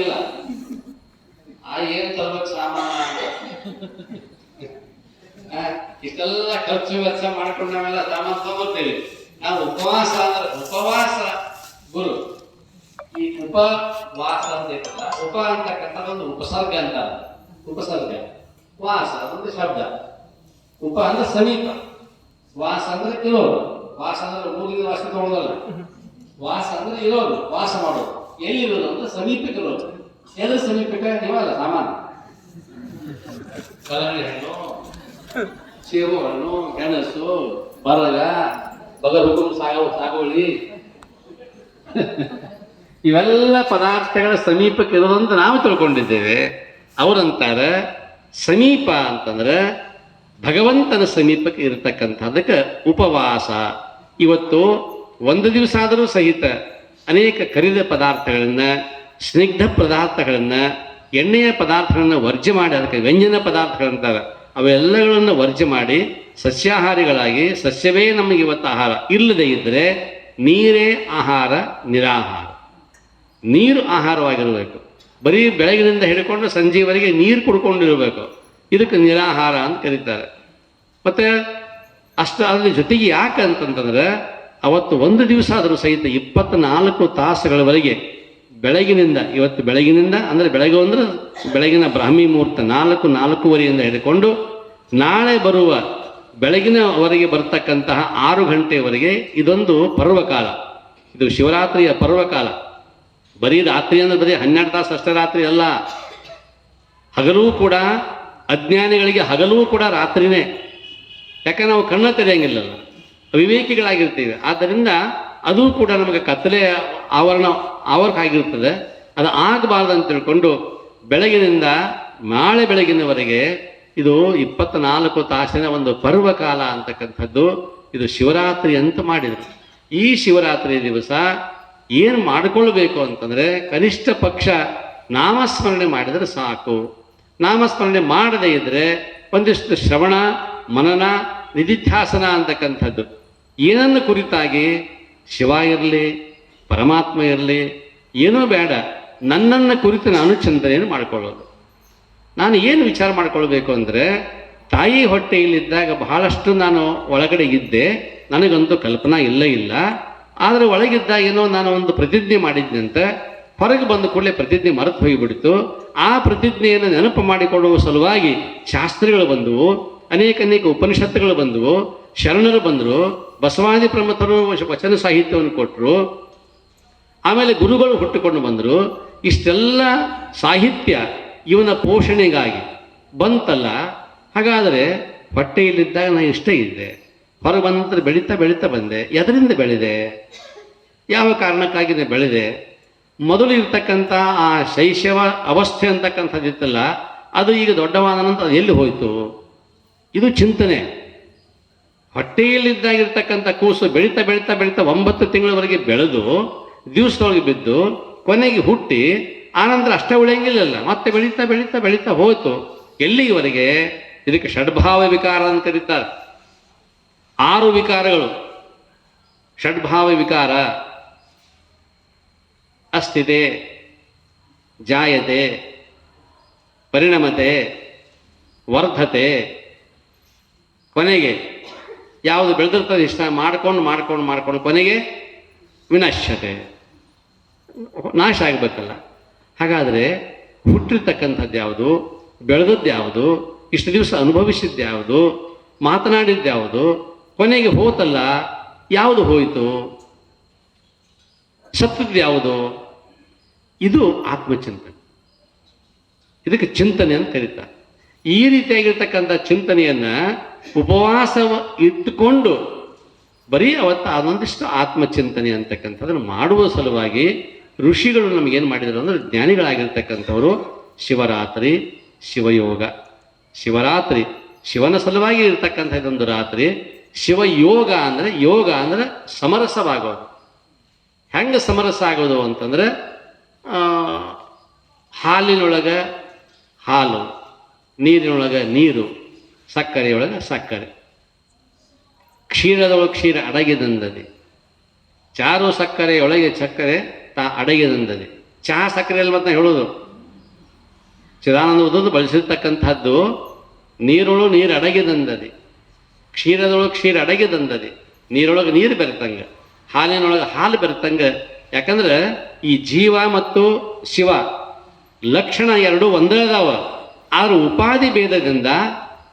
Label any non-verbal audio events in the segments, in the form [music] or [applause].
ಇಲ್ಲ. ಆ ಏನ್ ತರ್ಬೇಕು ಸಾಮಾನ ಇಷ್ಟೆಲ್ಲ ಖರ್ಚು ವೆಚ್ಚ ಮಾಡ್ಕೊಂಡು ನಾವೆಲ್ಲ ಸಾಮಾನು ತಗೋತೀವಿ. ನಾವು ಉಪವಾಸ ಅಂದ್ರೆ ಉಪವಾಸ ಗುರು. ಈ ಉಪವಾಸ ಅಂತ ಇರ್ತಲ್ಲ ಉಪ ಅಂತಕ್ಕಂಥ ಒಂದು ಉಪಸರ್ಗ ಅಂತ. ಉಪಸರ್ಗ. ವಾಸ ಅದೊಂದು ಶಬ್ದ. ಉಪ ಅಂದ್ರೆ ಸಮೀಪ. ವಾಸ ಅಂದ್ರೆ ಇರೋದು. ವಾಸ ಅಂದ್ರೆ ಮೂಗಿನ ವಾಸ ತಗೊಳ್ಳೋದಲ್ಲ ವಾಸ ಅಂದ್ರೆ ಇರೋದು. ವಾಸ ಮಾಡೋದು. ಎಲ್ಲಿರೋದು ಅಂದ್ರೆ ಸಮೀಪಕ್ಕೆ ಎದ್ರ ಸಮೀಪಕ್ಕೆ? ನೀವಲ್ಲ ಸಾಮಾನು ಕಲ್ಲಂಗಡಿ ಹಣ್ಣು, ಸೇಬು ಹಣ್ಣು, ಗೆಣಸು, ಬರಗ ಬಗರ್ ಸಾಗೋ, ಸಾಗುವಳಿ. ಇವೆಲ್ಲ ಪದಾರ್ಥಗಳ ಸಮೀಪಕ್ಕೆ ಅಂತ ನಾವು ತಿಳ್ಕೊಂಡಿದ್ದೇವೆ. ಅವರಂತಾರೆ ಸಮೀಪ ಅಂತಂದ್ರೆ ಭಗವಂತನ ಸಮೀಪಕ್ಕೆ ಇರತಕ್ಕಂಥದ್ದಕ್ಕೆ ಉಪವಾಸ. ಇವತ್ತು ಒಂದು ದಿವಸ ಆದರೂ ಸಹಿತ ಅನೇಕ ಕರಿದ ಪದಾರ್ಥಗಳನ್ನು, ಸ್ನಿಗ್ಧ ಪದಾರ್ಥಗಳನ್ನು, ಎಣ್ಣೆಯ ಪದಾರ್ಥಗಳನ್ನು ವರ್ಜ್ಯ ಮಾಡಿ, ಅದಕ್ಕೆ ವ್ಯಂಜನ ಪದಾರ್ಥಗಳಂತಾರೆ ಅವೆಲ್ಲಗಳನ್ನು ವರ್ಜ್ಯ ಮಾಡಿ, ಸಸ್ಯಾಹಾರಿಗಳಾಗಿ, ಸಸ್ಯವೇ ನಮಗೆ ಇವತ್ತು ಆಹಾರ. ಇಲ್ಲದೆ ಇದ್ದರೆ ನೀರೇ ಆಹಾರ ನಿರಾಹಾರ. ನೀರು ಆಹಾರವಾಗಿರಬೇಕು. ಬರೀ ಬೆಳಗಿನಿಂದ ಹಿಡ್ಕೊಂಡು ಸಂಜೆವರೆಗೆ ನೀರು ಕುಡ್ಕೊಂಡಿರಬೇಕು. ಇದಕ್ಕೆ ನಿರಾಹಾರ ಅಂತ ಕರೀತಾರೆ. ಮತ್ತೆ ಅಷ್ಟು ಅದ್ರ ಜೊತೆಗೆ ಯಾಕೆ ಅಂತಂತಂದ್ರೆ ಅವತ್ತು ಒಂದು ದಿವಸ ಆದರೂ ಸಹಿತ ಇಪ್ಪತ್ನಾಲ್ಕು ತಾಸುಗಳವರೆಗೆ ಬೆಳಗಿನಿಂದ, ಇವತ್ತು ಬೆಳಗಿನಿಂದ, ಅಂದರೆ ಬೆಳಗ್ಗೆ ಅಂದ್ರೆ ಬೆಳಗಿನ ಬ್ರಾಹ್ಮಿ ಮುಹೂರ್ತ ನಾಲ್ಕು, ನಾಲ್ಕೂವರೆಯಿಂದ ಹಿಡ್ಕೊಂಡು ನಾಳೆ ಬರುವ ಬೆಳಗಿನವರೆಗೆ ಬರತಕ್ಕಂತಹ ಆರು ಗಂಟೆವರೆಗೆ ಇದೊಂದು ಪರ್ವಕಾಲ. ಇದು ಶಿವರಾತ್ರಿಯ ಪರ್ವಕಾಲ. ಬರೀ ರಾತ್ರಿ ಅಂದ್ರೆ ಬರೀ ಹನ್ನೆರಡು ತಾಸು ಅಷ್ಟೇ ರಾತ್ರಿ ಅಲ್ಲ. ಹಗಲೂ ಕೂಡ, ಅಜ್ಞಾನಿಗಳಿಗೆ ಹಗಲೂ ಕೂಡ ರಾತ್ರಿನೇ. ಯಾಕಂದ್ರೆ ನಾವು ಕಣ್ಣ ತೆರೆಯಂಗಿಲ್ಲಲ್ಲ. ವಿವೇಕಿಗಳಾಗಿರ್ತೀವಿ ಆದ್ದರಿಂದ ಅದು ಕೂಡ ನಮಗೆ ಕತ್ತಲೆಯ ಆವರಣ ಆವರಕ ಆಗಿರ್ತದೆ ಅದು ಆಗಬಾರ್ದು ಅಂತ ತಿಳ್ಕೊಂಡು ಬೆಳಗಿನಿಂದ ನಾಳೆ ಬೆಳಗಿನವರೆಗೆ ಇದು ಇಪ್ಪತ್ನಾಲ್ಕು ತಾಸಿನ ಒಂದು ಪರ್ವಕಾಲ ಅಂತಕ್ಕಂಥದ್ದು ಇದು ಶಿವರಾತ್ರಿ ಅಂತ ಮಾಡಿದರು ಈ ಶಿವರಾತ್ರಿ ದಿವಸ ಏನು ಮಾಡಿಕೊಳ್ಬೇಕು ಅಂತಂದರೆ ಕನಿಷ್ಠ ಪಕ್ಷ ನಾಮಸ್ಮರಣೆ ಮಾಡಿದರೆ ಸಾಕು. ನಾಮಸ್ಮರಣೆ ಮಾಡದೇ ಇದ್ದರೆ ಒಂದಿಷ್ಟು ಶ್ರವಣ, ಮನನ ನಿಧಿಧ್ಯಾಸನ ಅಂತಕ್ಕಂಥದ್ದು. ಏನನ್ನು ಕುರಿತಾಗಿ? ಶಿವ ಇರಲಿ, ಪರಮಾತ್ಮ ಇರಲಿ, ಏನೂ ಬೇಡ. ನನ್ನನ್ನು ಕುರಿತು ನಾನು ಚಿಂತನೆಯನ್ನು ಮಾಡಿಕೊಳ್ಳೋದು. ನಾನು ಏನು ವಿಚಾರ ಮಾಡಿಕೊಳ್ಬೇಕು ಅಂದರೆ, ತಾಯಿ ಹೊಟ್ಟೆಯಲ್ಲಿದ್ದಾಗ ಬಹಳಷ್ಟು ನಾನು ಒಳಗಡೆ ಇದ್ದೆ. ನನಗಂತೂ ಕಲ್ಪನಾ ಇಲ್ಲ ಇಲ್ಲ. ಆದರೆ ಒಳಗಿದ್ದಾಗ ಏನೋ ನಾನು ಒಂದು ಪ್ರತಿಜ್ಞೆ ಮಾಡಿದ್ದಂತೆ ಹೊರಗೆ ಬಂದ ಕೂಡಲೇ ಪ್ರತಿಜ್ಞೆ ಮರೆತು ಹೋಗಿಬಿಡ್ತು. ಆ ಪ್ರತಿಜ್ಞೆಯನ್ನು ನೆನಪು ಮಾಡಿಕೊಳ್ಳುವ ಸಲುವಾಗಿ ಶಾಸ್ತ್ರಿಗಳು ಬಂದವು. ಅನೇಕ ಅನೇಕ ಉಪನಿಷತ್ತುಗಳು ಬಂದವು. ಶರಣರು ಬಂದರು. ಬಸವಾದಿ ಪ್ರಮಥರು ವಚನ ಸಾಹಿತ್ಯವನ್ನು ಕೊಟ್ಟರು ಆಮೇಲೆ ಗುರುಗಳು ಹುಟ್ಟುಕೊಂಡು ಬಂದರು. ಇಷ್ಟೆಲ್ಲ ಸಾಹಿತ್ಯ ಇವನ ಪೋಷಣೆಗಾಗಿ ಬಂತಲ್ಲ. ಹಾಗಾದರೆ ಹೊಟ್ಟೆಯಲ್ಲಿದ್ದಾಗ ನಾನು ಇಷ್ಟ ಇದ್ದೆ. ಹೊರಗೆ ಬಂದ ನಂತರ ಬೆಳೀತಾ ಬೆಳೀತಾ ಬಂದೆ. ಎದರಿಂದ ಬೆಳೆದೆ? ಯಾವ ಕಾರಣಕ್ಕಾಗಿ ನಾನು ಬೆಳೆದೆ? ಮೊದಲು ಇರ್ತಕ್ಕಂಥ ಆ ಶೈಶವ ಅವಸ್ಥೆ ಅಂತಕ್ಕಂಥದ್ದಿತ್ತಲ್ಲ, ಅದು ಈಗ ದೊಡ್ಡವಾದ ನಂತರ ಎಲ್ಲಿ ಹೋಯಿತು? ಇದು ಚಿಂತನೆ. ಹೊಟ್ಟೆಯಲ್ಲಿದ್ದಾಗಿರ್ತಕ್ಕಂಥ ಕೂಸು ಬೆಳೀತಾ ಬೆಳೀತಾ ಬೆಳೀತಾ ಒಂಬತ್ತು ತಿಂಗಳವರೆಗೆ ಬೆಳೆದು, ದಿವಸದೊಳಗೆ ಬಿದ್ದು, ಕೊನೆಗೆ ಹುಟ್ಟಿ, ಆನಂತರ ಅಷ್ಟೇ ಉಳಿಯಂಗಿಲ್ಲ ಮತ್ತೆ ಬೆಳೀತಾ ಬೆಳೀತಾ ಬೆಳೀತಾ ಹೋಯಿತು. ಎಲ್ಲಿವರೆಗೆ ಇದಕ್ಕೆ ಷಡ್ಭಾವ ವಿಕಾರ ಅಂತ ಕರೀತಾರೆ. ಆರು ವಿಕಾರಗಳು. ಷಡ್ಭಾವ ವಿಕಾರ. ಅಸ್ಥಿತೆ, ಜಾಯತೆ, ಪರಿಣಮತೆ, ವರ್ಧತೆ ಕೊನೆಗೆ ಯಾವುದು ಬೆಳೆದಿರ್ತದೆ ಇಷ್ಟ ಮಾಡ್ಕೊಂಡು ಮಾಡ್ಕೊಂಡು ಮಾಡ್ಕೊಂಡು ಕೊನೆಗೆ ವಿನಶ್ಯತೆ ನಾಶ ಆಗಬೇಕಲ್ಲ. ಹಾಗಾದರೆ ಹುಟ್ಟಿರ್ತಕ್ಕಂಥದ್ದು ಯಾವುದು, ಬೆಳೆದದ್ದು ಯಾವುದು, ಇಷ್ಟು ದಿವಸ ಅನುಭವಿಸಿದ್ದು ಯಾವುದು, ಮಾತನಾಡಿದ್ದು ಯಾವುದು, ಕೊನೆಗೆ ಹೋತಲ್ಲ, ಯಾವುದು ಹೋಯಿತು? ಸತ್ತದ್ದು ಯಾವುದು? ಇದು ಆತ್ಮಚಿಂತನೆ. ಇದಕ್ಕೆ ಚಿಂತನೆ ಅಂತ ಕರೀತಾರೆ. ಈ ರೀತಿಯಾಗಿರ್ತಕ್ಕಂಥ ಚಿಂತನೆಯನ್ನ ಉಪವಾಸ ಇಟ್ಟುಕೊಂಡು ಬರೀ ಅವತ್ತು ಅದೊಂದಿಷ್ಟು ಆತ್ಮಚಿಂತನೆ ಅಂತಕ್ಕಂಥದ್ದನ್ನು ಮಾಡುವ ಸಲುವಾಗಿ ಋಷಿಗಳು ನಮಗೇನು ಮಾಡಿದರು ಅಂದರೆ ಜ್ಞಾನಿಗಳಾಗಿರ್ತಕ್ಕಂಥವರು ಶಿವರಾತ್ರಿ, ಶಿವಯೋಗ. ಶಿವರಾತ್ರಿ ಶಿವನ ಸಲುವಾಗಿ ಇರ್ತಕ್ಕಂಥ ಇದೊಂದು ರಾತ್ರಿ, ಶಿವಯೋಗ ಅಂದರೆ ಯೋಗ ಅಂದರೆ ಸಮರಸವಾಗೋದು. ಹೆಂಗೆ ಸಮರಸ ಆಗೋದು ಅಂತಂದ್ರೆ ಹಾಲಿನೊಳಗೆ ಹಾಲು. ನೀರಿನೊಳಗೆ ನೀರು, ಸಕ್ಕರೆಯೊಳಗೆ ಸಕ್ಕರೆ. ಕ್ಷೀರದೊಳಗೆ ಕ್ಷೀರ ಅಡಗಿದಂದದೆ. ಚಾರು ಸಕ್ಕರೆಯೊಳಗೆ ಸಕ್ಕರೆ ತಾ ಅಡಗಿದಂದದೆ. ಚಹಾ ಸಕ್ಕರೆಯಲ್ಲಿ ಮತ್ತೆ ಹೇಳೋದು? ಚಿದಾನಂದ ಓದೋದು ಬಳಸಿರ್ತಕ್ಕಂಥದ್ದು ನೀರೊಳು ನೀರು ಅಡಗಿದಂದದೆ. ಕ್ಷೀರದೊಳಗೆ ಕ್ಷೀರ ಅಡಗಿದಂದದೆ. ನೀರೊಳಗೆ ನೀರು ಬೆರೆತಂಗ. ಹಾಲಿನೊಳಗೆ ಹಾಲು ಬೆರೆತಂಗ. ಯಾಕಂದ್ರೆ ಈ ಜೀವ ಮತ್ತು ಶಿವ ಲಕ್ಷಣ ಎರಡು ಒಂದೇ ಅದಾವ. ಆದ್ರೆ ಉಪಾಧಿ ಭೇದದಿಂದ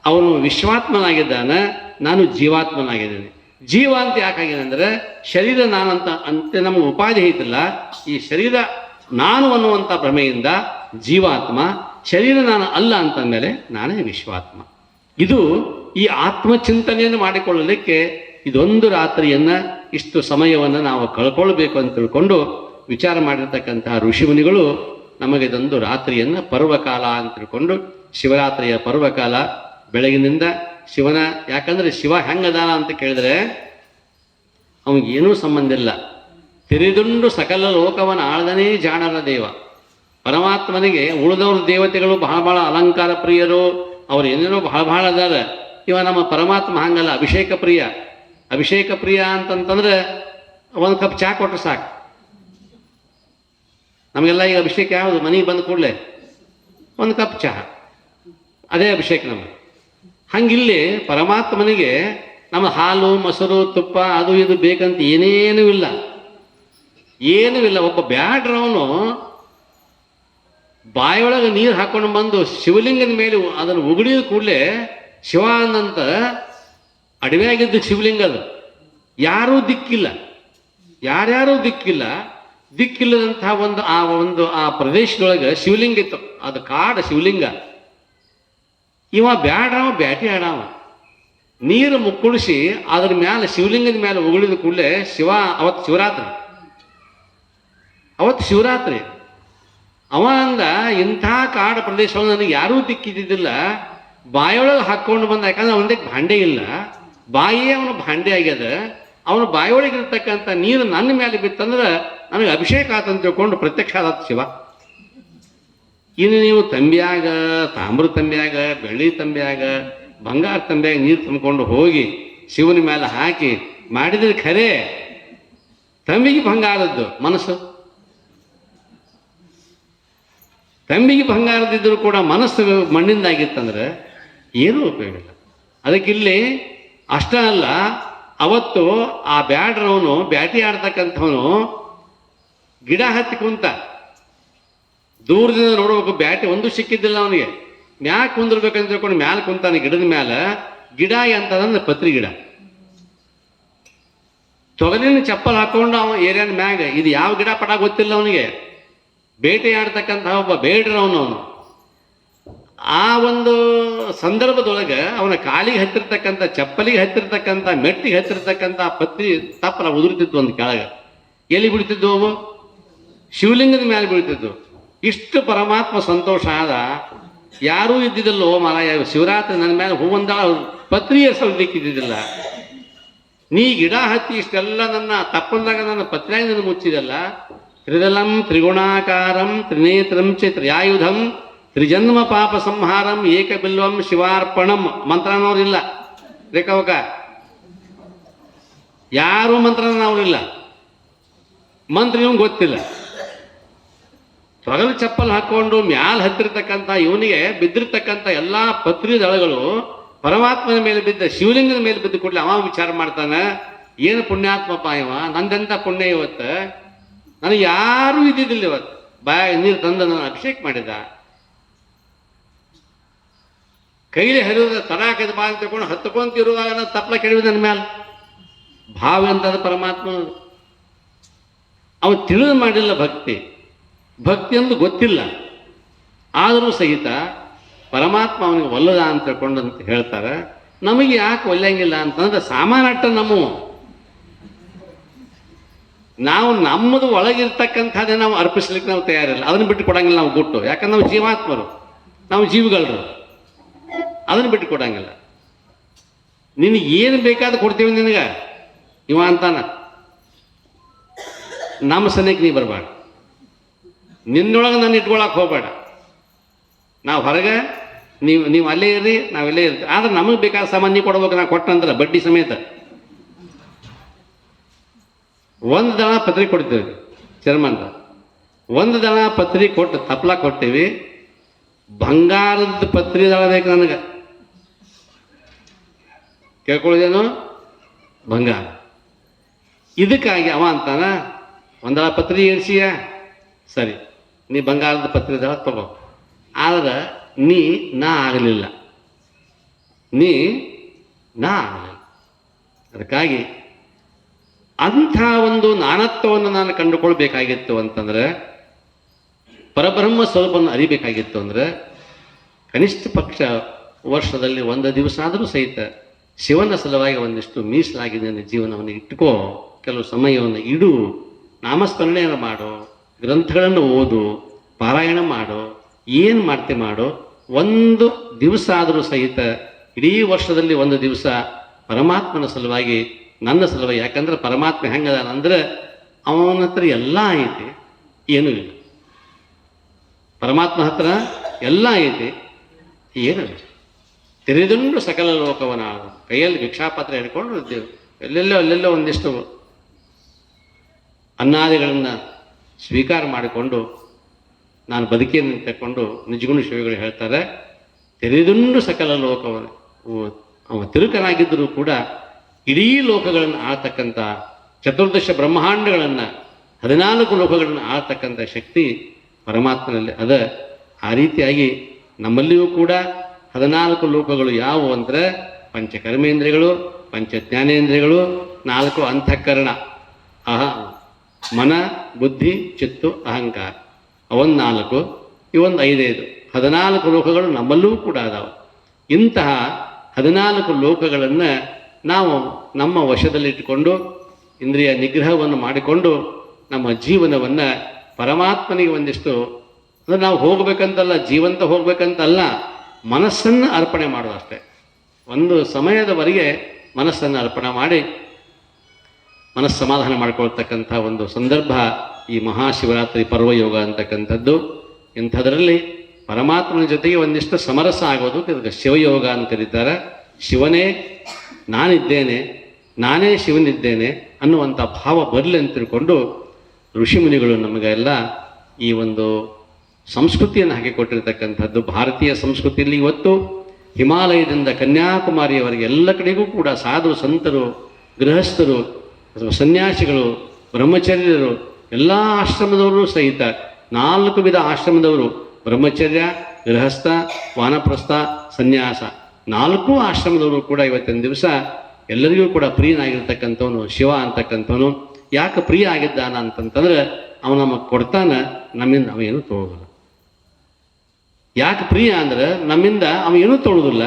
ಅವನು ವಿಶ್ವಾತ್ಮನಾಗಿದ್ದಾನೆ, ನಾನು ಜೀವಾತ್ಮನಾಗಿದ್ದೇನೆ. ಜೀವ ಅಂತ ಯಾಕಾಗಿದೆ ಅಂದರೆ, ಶರೀರ ನಾನಂತ, ಅಂತ ನಮಗೆ ಉಪಾಧಿ ಐತಿಲ್ಲ, ಈ ಶರೀರ ನಾನು ಅನ್ನುವಂಥ ಭ್ರಮೆಯಿಂದ ಜೀವಾತ್ಮ, ಶರೀರ ನಾನು ಅಲ್ಲ ಅಂತಂದಮೇಲೆ ನಾನೇ ವಿಶ್ವಾತ್ಮ. ಇದು ಈ ಆತ್ಮಚಿಂತನೆಯನ್ನು ಮಾಡಿಕೊಳ್ಳಲಿಕ್ಕೆ ಇದೊಂದು ರಾತ್ರಿಯನ್ನು, ಇಷ್ಟು ಸಮಯವನ್ನು ನಾವು ಕಳ್ಕೊಳ್ಬೇಕು ಅಂತ ತಿಳ್ಕೊಂಡು ವಿಚಾರ ಮಾಡಿರ್ತಕ್ಕಂತಹ ಋಷಿಮುನಿಗಳು ನಮಗೆ ಇದೊಂದು ರಾತ್ರಿಯನ್ನು ಪರ್ವಕಾಲ ಅಂತ ತಿಳ್ಕೊಂಡು ಶಿವರಾತ್ರಿಯ ಪರ್ವಕಾಲ ಬೆಳಗಿನಿಂದ ಶಿವನ, ಯಾಕಂದ್ರೆ ಶಿವ ಹೆಂಗದಾನ ಅಂತ ಕೇಳಿದ್ರೆ ಏನೂ ಸಂಬಂಧ ಇಲ್ಲ. ತಿರಿದುಂಡು ಸಕಲ ಲೋಕವನ ಆಳದನೇ ಜಾಣರ ದೇವ. ಪರಮಾತ್ಮನಿಗೆ ಉಳಿದವ್ರ ದೇವತೆಗಳು ಬಹಳ ಬಹಳ ಅಲಂಕಾರ ಪ್ರಿಯರು, ಅವ್ರು ಏನೇನೋ ಬಹಳ ಬಹಳ ಅದಾರ. ಇವ ನಮ್ಮ ಪರಮಾತ್ಮ ಹಂಗಲ್ಲ, ಅಭಿಷೇಕ ಪ್ರಿಯ. ಅಭಿಷೇಕ ಪ್ರಿಯ ಅಂತಂತಂದ್ರೆ ಒಂದು ಕಪ್ ಚಹಾ ಕೊಟ್ಟರೆ ಸಾಕು. ನಮಗೆಲ್ಲ ಈಗ ಅಭಿಷೇಕ ಯಾವುದು? ಮನೆಗೆ ಬಂದ ಕೂಡಲೇ ಒಂದು ಕಪ್ ಚಹಾ. ಅದೇ ಅಭಿಷೇಕ ನಮಗೆ. ಹಂಗಿಲ್ಲಿ ಪರಮಾತ್ಮನಿಗೆ ನಮ್ಮ ಹಾಲು, ಮೊಸರು, ತುಪ್ಪ ಅದು ಇದು ಬೇಕಂತ ಏನೇನೂ ಇಲ್ಲ. ಏನೂ ಇಲ್ಲ. ಒಬ್ಬ ಬ್ಯಾಡ್ರವನು ಬಾಯೊಳಗೆ ನೀರು ಹಾಕೊಂಡು ಬಂದು ಶಿವಲಿಂಗದ ಮೇಲೆ ಅದನ್ನು ಉಗುಳಿದ ಕೂಡಲೇ ಶಿವ ಅನ್ನಂತ ಅಡವೆಯಾಗಿದ್ದು ಶಿವಲಿಂಗ ಅದು. ಯಾರೂ ದಿಕ್ಕಿಲ್ಲ. ಯಾರ್ಯಾರೂ ದಿಕ್ಕಿಲ್ಲ. ದಿಕ್ಕಿಲ್ಲದಂತಹ ಒಂದು ಆ ಒಂದು ಆ ಪ್ರದೇಶದೊಳಗೆ ಶಿವಲಿಂಗ ಇತ್ತು. ಅದು ಕಾಡ ಶಿವಲಿಂಗ. ಇವ ಬ್ಯಾಡವ, ಬ್ಯಾಟಿ ಆಡವ. ನೀರು ಮುಕ್ಕುಳಿಸಿ ಅದ್ರ ಮ್ಯಾಲೆ ಶಿವಲಿಂಗದ ಮೇಲೆ ಉಗುಳಿದ ಕೂಡಲೇ ಶಿವ ಅವತ್ತು ಶಿವರಾತ್ರಿ. ಅವತ್ತು ಶಿವರಾತ್ರಿ. ಅವ ಅಂದ, ಇಂಥ ಕಾಡ ಪ್ರದೇಶವನ್ನು ನನಗೆ ಯಾರೂ ದಿಕ್ಕಿದ್ದಿದ್ದಿಲ್ಲ. ಬಾಯೊಳಗೆ ಹಾಕ್ಕೊಂಡು ಬಂದ, ಯಾಕಂದ್ರೆ ಅವನದೇ ಭಾಂಡೆ ಇಲ್ಲ. ಬಾಯಿಯೇ ಅವನ ಭಾಂಡೆ ಆಗ್ಯದ. ಅವನು ಬಾಯೊಳಗೆ ಇರ್ತಕ್ಕಂಥ ನೀರು ನನ್ನ ಮೇಲೆ ಬಿತ್ತಂದ್ರೆ ನನಗೆ ಅಭಿಷೇಕ ಆತಂತ ತಿಳ್ಕೊಂಡು ಪ್ರತ್ಯಕ್ಷ ಆದ ಶಿವ. ಇನ್ನು ನೀವು ತಂಬ್ಯಾಗ, ತಾಮ್ರ ತಂಬ್ಯಾಗ, ಬೆಳ್ಳಿ ತಂಬ್ಯಾಗ, ಬಂಗಾರ ತಂಬ್ಯಾಗ ನೀರು ತುಂಬಿಕೊಂಡು ಹೋಗಿ ಶಿವನ ಮೇಲೆ ಹಾಕಿ ಮಾಡಿದ್ರೆ ಖರೆ. ತಂಬಿಗೆ ಬಂಗಾರದ್ದು ಮನಸ್ಸು. ತಂಬಿಗೆ ಬಂಗಾರದಿದ್ದರೂ ಕೂಡ ಮನಸ್ಸು ಮಣ್ಣಿಂದಾಗಿತ್ತಂದ್ರೆ ಏನೂ ಉಪಯೋಗ ಇಲ್ಲ ಅದಕ್ಕಿಲ್ಲಿ ಅಷ್ಟೇ ಅಲ್ಲ, ಅವತ್ತು ಆ ಬ್ಯಾಡ್ರವನು, ಬ್ಯಾಟಿ ಆಡ್ತಕ್ಕಂಥವನು ಗಿಡ ಹತ್ತಿ ಕುಂತ ದೂರದಿಂದ ನೋಡ್ಬೇಕು, ಬ್ಯಾಟಿ ಒಂದು ಸಿಕ್ಕಿದ್ದಿಲ್ಲ ಅವನಿಗೆ. ಮ್ಯಾಲ ಕುಂದಿರ್ಬೇಕಂತ ತಿಳ್ಕೊಂಡು ಮ್ಯಾಲ ಕುಂತಾನೆ ಗಿಡದ ಮ್ಯಾಲ. ಗಿಡ ಎಂತದಂದ್ರೆ ಪತ್ರಿ ಗಿಡ. ತೊಗಲಿನ ಚಪ್ಪಲ್ ಹಾಕೊಂಡು ಅವ ಏರಿಯಾನ ಮ್ಯಾಗ, ಇದು ಯಾವ ಗಿಡ ಪಟ ಗೊತ್ತಿಲ್ಲ ಅವನಿಗೆ. ಬೇಟೆಯಾಡ್ತಕ್ಕಂತಹ ಒಬ್ಬ ಬೇಡ್ರವನು ಅವನು ಆ ಒಂದು ಸಂದರ್ಭದೊಳಗೆ ಅವನ ಕಾಲಿಗೆ ಹತ್ತಿರ್ತಕ್ಕಂಥ, ಚಪ್ಪಲಿಗೆ ಹತ್ತಿರ್ತಕ್ಕಂಥ, ಮೆಟ್ಟಿಗೆ ಹತ್ತಿರ್ತಕ್ಕಂಥ ಪತ್ರಿ ತಪ್ಪಲ ಉದುರ್ತಿತ್ತು ಒಂದು ಕೆಳಗೆ. ಎಲ್ಲಿ ಬಿಡ್ತಿದ್ವು ಅವು? ಶಿವಲಿಂಗದ ಮೇಲೆ ಬೀಳ್ತಿದ್ದು. ಇಷ್ಟು ಪರಮಾತ್ಮ ಸಂತೋಷ ಆದ, ಯಾರೂ ಇದ್ದಿದ್ದಲ್ಲೋ ಮಾರಾಯ, ಶಿವರಾತ್ರಿ ನನ್ನ ಮೇಲೆ ಹೂವಂದ ಪತ್ರಿಯ ಎಸಲಿಕ್ಕಿದ್ದಿದ್ದಿಲ್ಲ ನೀ ಗಿಡ ಹತ್ತಿ ಇಷ್ಟೆಲ್ಲ ನನ್ನ ತಪ್ಪಂದಾಗ ನನ್ನ ಪತ್ರಿಯಾಗಿ ನನ್ನ ಮುಚ್ಚಿದಲ್ಲ. ತ್ರಿದಲಂ ತ್ರಿಗುಣಾಕಾರಂ ತ್ರಿನೇತ್ರಂ ತ್ರಿಯಾಯುಧಂ ತ್ರಿಜನ್ಮ ಪಾಪ ಸಂಹಾರಂ ಏಕಬಿಲ್ವಂ ಶಿವಾರ್ಪಣಂ. ಮಂತ್ರ ಅನ್ನೋರಿಲ್ಲ ರೇಖಾವಕ ಯಾರು ಮಂತ್ರ ಅನ್ನೋರಿಲ್ಲ ಮಂತ್ರ ಇವ್ ಗೊತ್ತಿಲ್ಲ. ತೊಗಲು ಚಪ್ಪಲ್ ಹಾಕೊಂಡು ಮ್ಯಾಲ ಹತ್ತಿರ್ತಕ್ಕಂಥ ಇವನಿಗೆ ಬಿದ್ದಿರ್ತಕ್ಕಂಥ ಎಲ್ಲಾ ಪತ್ರಿ ದಳಗಳು ಪರಮಾತ್ಮನ ಮೇಲೆ ಬಿದ್ದ ಶಿವಲಿಂಗದ ಮೇಲೆ ಬಿದ್ದು ಕೂಡಲೇ ಅವ ವಿಚಾರ ಮಾಡ್ತಾನೆ, ಏನು ಪುಣ್ಯಾತ್ಮಪ್ಪ ಇವ ನಂದೆಂತ ಪುಣ್ಯ ಇವತ್ತು? ನನಗೆ ಯಾರೂ ಇದ್ದಿದ್ದಿಲ್ಲ ಇವತ್ತು. ಬಾಯ ನೀರು ತಂದು ನಾನು ಅಭಿಷೇಕ ಮಾಡಿದ. ಕೈಲಿ ಹರಿದ ತಡಾಕದ ಬಾ ಅಂತ ತಿಳ್ಕೊಂಡು ಹತ್ಕೊಂತಿರುವಾಗ ನಾನು ತಪ್ಪಲ ಕೆಡವಿದ ನನ್ನ ಮ್ಯಾಲ. ಭಾವ ಅಂತದ ಪರಮಾತ್ಮ? ಅವನು ತಿಳಿದು ಮಾಡಿಲ್ಲ ಭಕ್ತಿ. ಭಕ್ತಿ ಎಂದು ಗೊತ್ತಿಲ್ಲ. ಆದರೂ ಸಹಿತ ಪರಮಾತ್ಮ ಅವನಿಗೆ ಒಲ್ಲದ ಅಂತ ತಿಳ್ಕೊಂಡಂತ ಹೇಳ್ತಾರೆ. ನಮಗೆ ಯಾಕೆ ಒಲ್ಲಂಗಿಲ್ಲ ಅಂತಂದ್ರೆ ಸಾಮಾನ್ಯಟ್ಟ ನಮ್ಮ ನಾವು ನಮ್ಮದು ಒಳಗಿರ್ತಕ್ಕಂಥದ್ದೇ ನಾವು ಅರ್ಪಿಸ್ಲಿಕ್ಕೆ ನಾವು ತಯಾರಿಲ್ಲ. ಅದನ್ನು ಬಿಟ್ಟು ಕೊಡಂಗಿಲ್ಲ ನಾವು ಗುಟ್ಟು. ಯಾಕಂದ್ರೆ ನಾವು ಜೀವಾತ್ಮರು. ನಾವು ಜೀವಿಗಳರು. ಅದನ್ನು ಬಿಟ್ಟು ಕೊಡಂಗಿಲ್ಲ. ನಿನಗೆ ಏನು ಬೇಕಾದ ಕೊಡ್ತೀವಿ ನಿನಗೆ. ಇವ ಅಂತಾನ. ನಮ್ಮ ಸನಿಯಕ್ಕೆ ನೀ ಬರಬೇಡ ನಿನ್ನೊಳಗೆ ನಾನು ಇಟ್ಕೊಳಕ್ಕೆ ಹೋಗಬೇಡ. ನಾವು ಹೊರಗೆ, ನೀವು ನೀವು ಅಲ್ಲೇ ಇರ್ರಿ ನಾವೆಲ್ಲೇ ಇರ್ತೀವಿ. ಆದ್ರೆ ನಮಗೆ ಬೇಕಾದ ಸಾಮಾನು ನೀವು ಕೊಡ್ಬೇಕು ನಾ ಕೊಟ್ಟಂದ್ರೆ ಬಡ್ಡಿ ಸಮೇತ. ಒಂದು ದಳ ಪತ್ರಿಕೆ ಕೊಡ್ತೇವೆ ಚರ್ಮಂತ ಒಂದು ದಳ ಪತ್ರಿ ಕೊಟ್ಟು ತಪ್ಲ ಕೊಟ್ಟಿವಿ. ಬಂಗಾರದ ಪತ್ರಿ ದಳ ಬೇಕು ನನಗೆ. ಕೇಳ್ಕೊಳ್ಳೋದೇನು? ಬಂಗಾರ. ಇದಕ್ಕಾಗಿ ಅವ ಅಂತಾನ ಒಂದಳ ಪತ್ರಿ ಏರ್ಸಿಯ ಸರಿ. ನೀ ಬಂಗಾರದ ಪತ್ರ ಇದೆಲ್ಲ ತಗೋ. ಆದ್ರೆ ನೀ ನಾ ಆಗಲಿಲ್ಲ. ನೀ ನಾ ಆಗಲಿಲ್ಲ. ಅದಕ್ಕಾಗಿ ಅಂಥ ಒಂದು ನಾನತ್ವವನ್ನು ನಾನು ಕಂಡುಕೊಳ್ಬೇಕಾಗಿತ್ತು ಅಂತಂದ್ರೆ, ಪರಬ್ರಹ್ಮ ಸ್ವರೂಪವನ್ನು ಅರಿಬೇಕಾಗಿತ್ತು ಅಂದ್ರೆ, ಕನಿಷ್ಠ ಪಕ್ಷ ವರ್ಷದಲ್ಲಿ ಒಂದು ದಿವಸ ಆದರೂ ಸಹಿತ ಶಿವನ ಸಲುವಾಗಿ ಒಂದಿಷ್ಟು ಮೀಸಲಾಗಿದೆ ಜೀವನವನ್ನು ಇಟ್ಕೋ, ಕೆಲವು ಸಮಯವನ್ನು ಇಡು, ನಾಮಸ್ಮರಣೆಯನ್ನು ಮಾಡು. ಗ್ರಂಥಗಳನ್ನು ಓದು, ಪಾರಾಯಣ ಮಾಡು, ಏನು ಮಾಡ್ತೆ ಮಾಡು, ಒಂದು ದಿವಸ ಆದರೂ ಸಹಿತ, ಇಡೀ ವರ್ಷದಲ್ಲಿ ಒಂದು ದಿವಸ ಪರಮಾತ್ಮನ ಸಲುವಾಗಿ, ನನ್ನ ಸಲುವಾಗಿ, ಯಾಕಂದ್ರೆ ಪರಮಾತ್ಮ ಹೆಂಗದ ಅಂದ್ರೆ ಅವನ ಹತ್ರ ಎಲ್ಲ ಐತಿ, ಏನೂ ಇಲ್ಲ. ಪರಮಾತ್ಮ ಹತ್ರ ಎಲ್ಲ ಐತಿ, ಏನು ಇಲ್ಲ. ತೆರೆದುಂಡು ಸಕಲ ಲೋಕವನ ಕೈಯಲ್ಲಿ ಭಿಕ್ಷಾಪಾತ್ರ ಹಿಡ್ಕೊಂಡು ಇದ್ದೇವೆ. ಎಲ್ಲೆಲ್ಲೋ ಅಲ್ಲೆಲ್ಲೋ ಒಂದಿಷ್ಟು ಅನ್ನಾದಿಗಳನ್ನು ಸ್ವೀಕಾರ ಮಾಡಿಕೊಂಡು ನಾನು ಬದುಕಿಯನ್ನು ತಕೊಂಡು ನಿಜಗುಣ ಶಿವಗಳು ಹೇಳ್ತಾರೆ ತೆರೆದುಂಡು ಸಕಲ ಲೋಕವನ್ನು ಅವ ತಿರುಕನಾಗಿದ್ದರೂ ಕೂಡ ಇಡೀ ಲೋಕಗಳನ್ನು ಆಳ್ತಕ್ಕಂಥ ಚತುರ್ದಶ ಬ್ರಹ್ಮಾಂಡಗಳನ್ನು, ಹದಿನಾಲ್ಕು ಲೋಕಗಳನ್ನು ಆಳ್ತಕ್ಕಂಥ ಶಕ್ತಿ ಪರಮಾತ್ಮನಲ್ಲಿ ಅದ. ಆ ರೀತಿಯಾಗಿ ನಮ್ಮಲ್ಲಿಯೂ ಕೂಡ ಹದಿನಾಲ್ಕು ಲೋಕಗಳು ಯಾವುವು ಅಂದರೆ ಪಂಚಕರ್ಮೇಂದ್ರಿಯಗಳು ಪಂಚ ಜ್ಞಾನೇಂದ್ರಿಯಗಳು ನಾಲ್ಕು ಅಂತಃಕರಣ. ಅಹ ಮನ, ಬುದ್ಧಿ, ಚಿತ್ತು, ಅಹಂಕಾರ. ಅವೊಂದು ನಾಲ್ಕು ಇವೊಂದು ಐದೈದು. ಹದಿನಾಲ್ಕು ಲೋಕಗಳು ನಮ್ಮಲ್ಲೂ ಕೂಡ ಅದಾವೆ. ಇಂತಹ ಹದಿನಾಲ್ಕು ಲೋಕಗಳನ್ನು ನಾವು ನಮ್ಮ ವಶದಲ್ಲಿಟ್ಟುಕೊಂಡು, ಇಂದ್ರಿಯ ನಿಗ್ರಹವನ್ನು ಮಾಡಿಕೊಂಡು, ನಮ್ಮ ಜೀವನವನ್ನು ಪರಮಾತ್ಮನಿಗೆ ಒಂದಿಷ್ಟು, ಅಂದರೆ ನಾವು ಹೋಗಬೇಕಂತಲ್ಲ, ಜೀವಂತ ಹೋಗಬೇಕಂತಲ್ಲ, ಮನಸ್ಸನ್ನು ಅರ್ಪಣೆ ಮಾಡುವಷ್ಟೇ ಒಂದು ಸಮಯದವರೆಗೆ ಮನಸ್ಸನ್ನು ಅರ್ಪಣೆ ಮಾಡಿ ಮನಸ್ಸು ಸಮಾಧಾನ ಮಾಡಿಕೊಳ್ತಕ್ಕಂಥ ಒಂದು ಸಂದರ್ಭ ಈ ಮಹಾಶಿವರಾತ್ರಿ ಪರ್ವಯೋಗ ಅಂತಕ್ಕಂಥದ್ದು. ಇಂಥದ್ರಲ್ಲಿ ಪರಮಾತ್ಮನ ಜೊತೆಗೆ ಒಂದಿಷ್ಟು ಸಮರಸ ಆಗೋದು ಶಿವಯೋಗ ಅಂತ ಕರೀತಾರೆ. ಶಿವನೇ, ನಾನಿದ್ದೇನೆ, ನಾನೇ ಶಿವನಿದ್ದೇನೆ ಅನ್ನುವಂಥ ಭಾವ ಬರಲಿ ಅಂತ ತಿಳ್ಕೊಂಡು ಋಷಿಮುನಿಗಳು ನಮಗೆಲ್ಲ ಈ ಒಂದು ಸಂಸ್ಕೃತಿಯನ್ನು ಹಾಕಿಕೊಟ್ಟಿರ್ತಕ್ಕಂಥದ್ದು ಭಾರತೀಯ ಸಂಸ್ಕೃತಿಯಲ್ಲಿ ಇವತ್ತು ಹಿಮಾಲಯದಿಂದ ಕನ್ಯಾಕುಮಾರಿಯವರೆಗೆ ಎಲ್ಲ ಕಡೆಗೂ ಕೂಡ ಸಾಧು, ಸಂತರು, ಗೃಹಸ್ಥರು ಅಥವಾ ಸನ್ಯಾಸಿಗಳು, ಬ್ರಹ್ಮಚರ್ಯರು, ಎಲ್ಲ ಆಶ್ರಮದವರು ಸಹಿತ ನಾಲ್ಕು ವಿಧ ಆಶ್ರಮದವರು, ಬ್ರಹ್ಮಚರ್ಯ, ಗೃಹಸ್ಥ, ವಾನಪ್ರಸ್ಥ, ಸನ್ಯಾಸ. ನಾಲ್ಕು ಆಶ್ರಮದವರು ಕೂಡ ಇವತ್ತಿನ ದಿವಸ ಎಲ್ಲರಿಗೂ ಕೂಡ ಪ್ರಿಯನಾಗಿರ್ತಕ್ಕಂಥವನು, ಶಿವ ಅಂತಕ್ಕಂಥವನು. ಯಾಕೆ ಪ್ರಿಯ ಆಗಿದ್ದಾನ ಅಂತಂತಂದ್ರೆ ಅವನು ನಮಗೆ ಕೊಡ್ತಾನ, ನಮ್ಮಿಂದ ಅವ ಏನು ತೊಳೋದಿಲ್ಲ. ಯಾಕೆ ಪ್ರಿಯ ಅಂದ್ರೆ ನಮ್ಮಿಂದ ಅವ ಏನೂ ತೊಳೋದಿಲ್ಲ,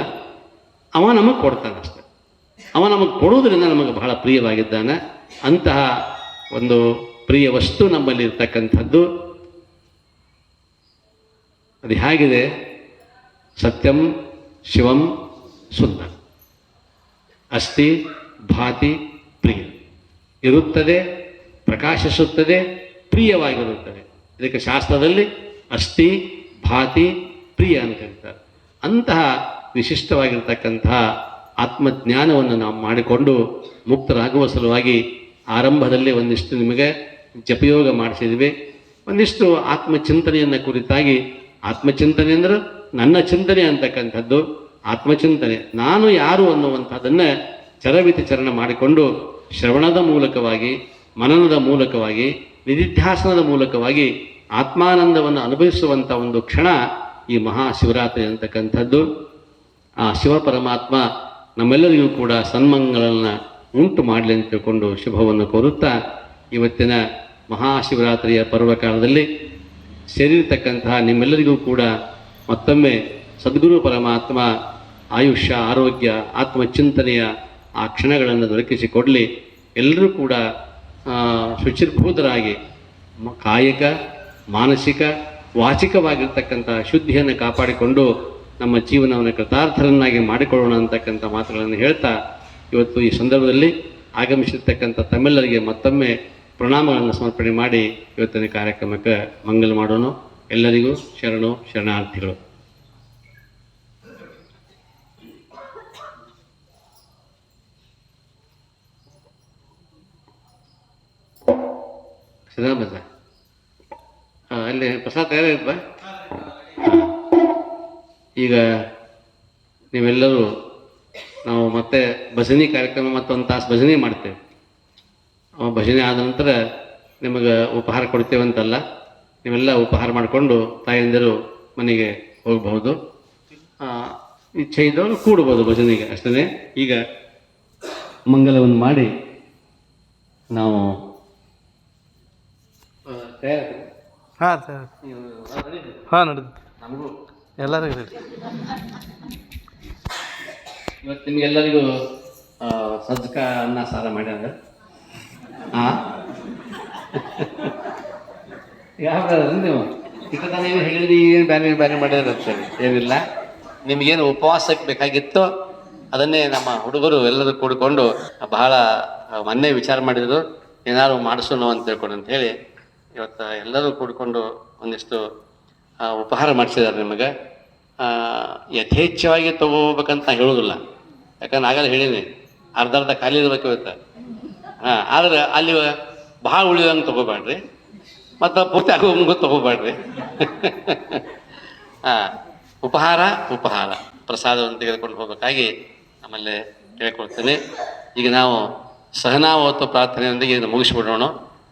ಅವ ನಮಗೆ ಕೊಡ್ತಾನೆ ಅಷ್ಟೆ ಅವ ನಮಗೆ ಕೊಡೋದ್ರಿಂದ ನಮಗೆ ಬಹಳ ಪ್ರಿಯವಾಗಿದ್ದಾನೆ. ಅಂತಹ ಒಂದು ಪ್ರಿಯ ವಸ್ತು ನಮ್ಮಲ್ಲಿರ್ತಕ್ಕಂಥದ್ದು. ಅದು ಹೇಗಿದೆ? ಸತ್ಯಂ ಶಿವಂ ಸುಂದರ. ಅಸ್ತಿ ಭಾತಿ ಪ್ರಿಯ. ಇರುತ್ತದೆ, ಪ್ರಕಾಶಿಸುತ್ತದೆ, ಪ್ರಿಯವಾಗಿರುತ್ತದೆ. ಇದಕ್ಕೆ ಶಾಸ್ತ್ರದಲ್ಲಿ ಅಸ್ತಿ ಭಾತಿ ಪ್ರಿಯ ಅಂತ ಹೇಳ್ತಾರೆ. ಅಂತಹ ವಿಶಿಷ್ಟವಾಗಿರ್ತಕ್ಕಂತಹ ಆತ್ಮಜ್ಞಾನವನ್ನು ನಾವು ಮಾಡಿಕೊಂಡು ಮುಕ್ತರಾಗುವ ಸಲುವಾಗಿ ಆರಂಭದಲ್ಲಿ ಒಂದಿಷ್ಟು ನಿಮಗೆ ಜಪಯೋಗ ಮಾಡಿಸಿದ್ವಿ. ಒಂದಿಷ್ಟು ಆತ್ಮಚಿಂತನೆಯನ್ನು ಕುರಿತಾಗಿ, ಆತ್ಮಚಿಂತನೆ ಅಂದ್ರೆ ನನ್ನ ಚಿಂತನೆ ಅಂತಕ್ಕಂಥದ್ದು, ಆತ್ಮಚಿಂತನೆ. ನಾನು ಯಾರು ಅನ್ನುವಂಥದ್ದನ್ನು ಚರವಿತಿ ಚರಣ ಮಾಡಿಕೊಂಡು ಶ್ರವಣದ ಮೂಲಕವಾಗಿ, ಮನನದ ಮೂಲಕವಾಗಿ, ನಿಧಿಧ್ಯಾಸನದ ಮೂಲಕವಾಗಿ ಆತ್ಮಾನಂದವನ್ನು ಅನುಭವಿಸುವಂಥ ಒಂದು ಕ್ಷಣ ಈ ಮಹಾಶಿವರಾತ್ರಿ ಅಂತಕ್ಕಂಥದ್ದು. ಆ ಶಿವ ಪರಮಾತ್ಮ ನಮ್ಮೆಲ್ಲರಿಗೂ ಕೂಡ ಸನ್ಮಂಗಳನ್ನ ಉಂಟು ಮಾಡಲಿ ಅಂತ ತಿಳ್ಕೊಂಡು ಶುಭವನ್ನು ಕೋರುತ್ತಾ, ಇವತ್ತಿನ ಮಹಾಶಿವರಾತ್ರಿಯ ಪರ್ವಕಾಲದಲ್ಲಿ ಸೇರಿರ್ತಕ್ಕಂತಹ ನಿಮ್ಮೆಲ್ಲರಿಗೂ ಕೂಡ ಮತ್ತೊಮ್ಮೆ ಸದ್ಗುರು ಪರಮಾತ್ಮ ಆಯುಷ್ಯ, ಆರೋಗ್ಯ, ಆತ್ಮಚಿಂತನೆಯ ಆ ಕ್ಷಣಗಳನ್ನು ದೊರಕಿಸಿಕೊಡಲಿ. ಎಲ್ಲರೂ ಕೂಡ ಶುಚಿರ್ಭೂತರಾಗಿ ಕಾಯಿಕ, ಮಾನಸಿಕ ವಾಚಿಕವಾಗಿರ್ತಕ್ಕಂಥ ಶುದ್ಧಿಯನ್ನು ಕಾಪಾಡಿಕೊಂಡು ನಮ್ಮ ಜೀವನವನ್ನು ಕೃತಾರ್ಥರನ್ನಾಗಿ ಮಾಡಿಕೊಳ್ಳೋಣ ಅಂತಕ್ಕಂಥ ಮಾತುಗಳನ್ನು ಹೇಳ್ತಾ ಇವತ್ತು ಈ ಸಂದರ್ಭದಲ್ಲಿ ಆಗಮಿಸಿರ್ತಕ್ಕಂಥ ತಮ್ಮೆಲ್ಲರಿಗೆ ಮತ್ತೊಮ್ಮೆ ಪ್ರಣಾಮಗಳನ್ನು ಸಮರ್ಪಣೆ ಮಾಡಿ ಇವತ್ತಿನ ಕಾರ್ಯಕ್ರಮಕ್ಕೆ ಮಂಗಲ ಮಾಡೋಣ. ಎಲ್ಲರಿಗೂ ಶರಣು ಶರಣಾರ್ಥಿಗಳು. ಸಿದ್ದರಾಮಯ್ಯ ಅಲ್ಲಿ ಪ್ರಸಾದ ತಯಾರಾಗಿಪ್ಪ ಈಗ ನೀವೆಲ್ಲರೂ ನಾವು ಮತ್ತೆ ಭಜನೆ ಕಾರ್ಯಕ್ರಮ ಮತ್ತೊಂದು ತಾಸು ಭಜನೆ ಮಾಡ್ತೇವೆ. ಭಜನೆ ಆದ ನಂತರ ನಿಮಗೆ ಉಪಹಾರ ಕೊಡ್ತೇವಂತಲ್ಲ ನೀವೆಲ್ಲ ಉಪಹಾರ ಮಾಡಿಕೊಂಡು ತಾಯಂದಿರು ಮನೆಗೆ ಹೋಗಬಹುದು. ಇಚ್ಛೆ ಇದ್ದವರು ಕೂಡ್ಬೋದು ಭಜನೆಗೆ ಅಷ್ಟೇ ಈಗ ಮಂಗಲವನ್ನು ಮಾಡಿ ನಾವು ಹಾಂ ಹಾಂ ನಡೆದು ನಮಗೂ. ಎಲ್ಲರಿಗೂ ಇರಲಿ ಇವತ್ತು ನಿಮಗೆಲ್ಲರಿಗೂ ಸಜ್ಜಕ ಅನ್ನ ಸಾರ ಮಾಡ್ಯಾರ ಹಾಂ ನೀವು? ಇಷ್ಟ ನೀವು ಹೇಳಿದ್ರಿ, ಏನು ಬೇರೆ ಬೇರೆ ಮಾಡ್ಯಾರ ಸರಿ ಏನಿಲ್ಲ. ನಿಮ್ಗೇನು ಉಪವಾಸಕ್ಕೆ ಬೇಕಾಗಿತ್ತು, ಅದನ್ನೇ ನಮ್ಮ ಹುಡುಗರು ಎಲ್ಲರೂ ಕೂಡಿಕೊಂಡು ಬಹಳ ಮೊನ್ನೆ ವಿಚಾರ ಮಾಡಿದ್ರು. ಏನಾದ್ರು ಮಾಡಿಸೋಣ ಅಂತ ತಿಳ್ಕೊಂಡು ಅಂತ ಹೇಳಿ ಇವತ್ತು ಎಲ್ಲರೂ ಕೂಡಿಕೊಂಡು ಒಂದಿಷ್ಟು ಉಪಹಾರ ಮಾಡಿಸಿದ್ದಾರೆ ನಿಮಗೆ. ಯಥೇಚ್ಛವಾಗಿ ತಗೋಬೇಕಂತ ನಾನು ಹೇಳೋದಿಲ್ಲ. ಯಾಕಂದ್ರೆ ಆಗಲ್ಲ ಹೇಳೀನಿ ಅರ್ಧ ಅರ್ಧ ಖಾಲಿ ಇರಬೇಕು ಇವತ್ತು. ಹಾಂ, ಆದ್ರೆ ಅಲ್ಲಿ ಭಾಳ ಉಳಿದಂಗೆ ತೊಗೋಬೇಡ್ರಿ. ಮತ್ತು ಪೂರ್ತಿ ಆಗೋಂಗು ತೊಗೋಬೇಡ್ರಿ. [laughs] ಹಾಂ, ಉಪಹಾರ ಉಪಹಾರ. ಪ್ರಸಾದವನ್ನು ತೆಗೆದುಕೊಂಡು ಹೋಗಬೇಕಾಗಿ ಆಮೇಲೆ ಹೇಳ್ಕೊಡ್ತೇನೆ ಈಗ ನಾವು ಸಹನಾವತ್ತು ಪ್ರಾರ್ಥನೆಯೊಂದಿಗೆ ಇದನ್ನು ಮುಗಿಸ್ಬಿಡೋಣ.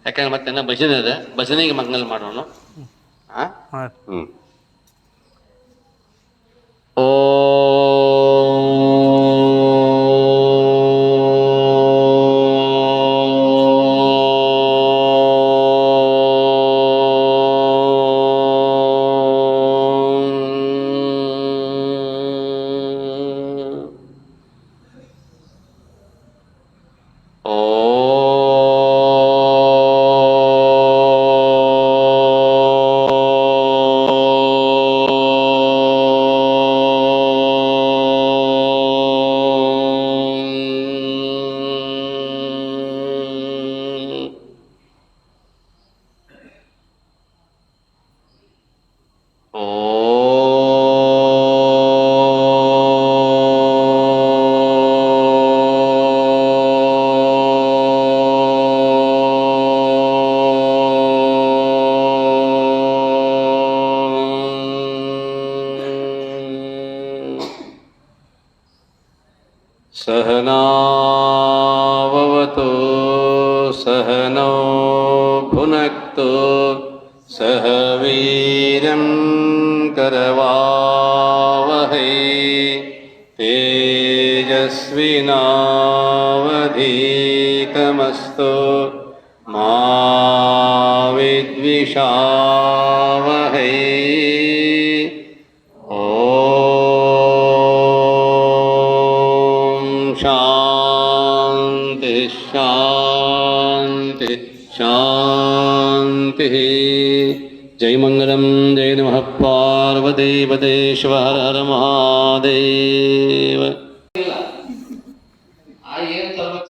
ಯಾಕಂದ್ರೆ ಮತ್ತೆ ಭಜನೆ ಇದೆ. ಭಜನೆಗೆ ಮಂಗಲ್ ಮಾಡೋಣ. ಹ್ಮ್. ಓಂ. तेजस्विनावधीतमस्तु मा विद्विषावहै ॐ शान्ति शान्ति शान्तिः। जयमङ्गलं जय नमः पार्वतीपदेश्वर हर de